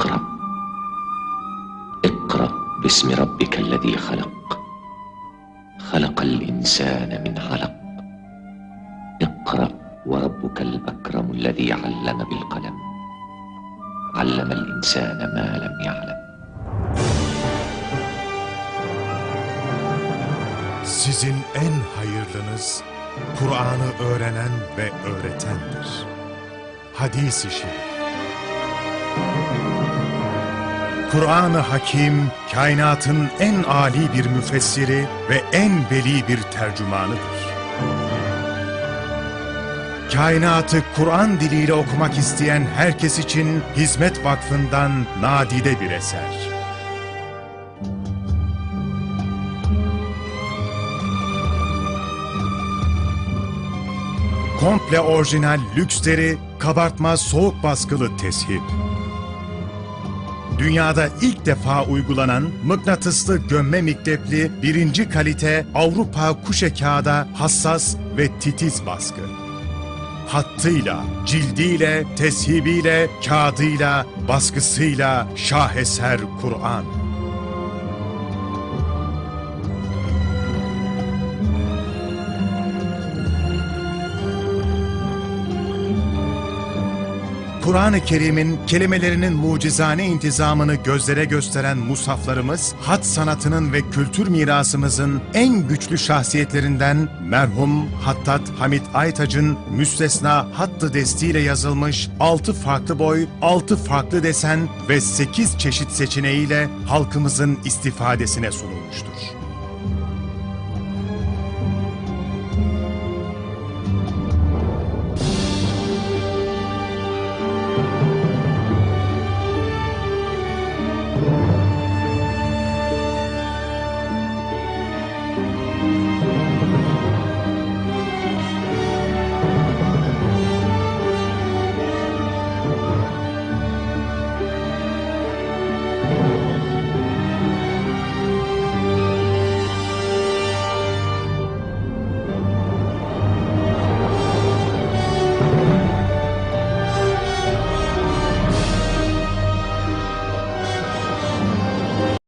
اقرأ. اقرأ باسم ربك الذي خلق. خلق الإنسان من علق. اقرأ وربك الأكرم الذي علم بالقلم. علم الإنسان ما لم يعلم. Sizin en hayırlınız Kur'an'ı öğrenen ve öğretendir. Hadis-i Şerif. Kur'an-ı Hakim, kainatın en âli bir müfessiri ve en veli bir tercümanıdır. Kainatı Kur'an diliyle okumak isteyen herkes için Hizmet Vakfı'ndan nadide bir eser. Komple orijinal lüksleri, kabartma soğuk baskılı teship. Dünyada ilk defa uygulanan mıknatıslı gömme miktepli birinci kalite Avrupa kuşe kağıda hassas ve titiz baskı. Hattıyla, cildiyle, teshibiyle, kağıdıyla, baskısıyla şaheser Kur'an. Kur'an-ı Kerim'in kelimelerinin mucizane intizamını gözlere gösteren musaflarımız, hat sanatının ve kültür mirasımızın en güçlü şahsiyetlerinden merhum Hattat Hamit Aytaç'ın müstesna hattı destiyle yazılmış 6 farklı boy, 6 farklı desen ve 8 çeşit seçeneğiyle halkımızın istifadesine sunulmuştur.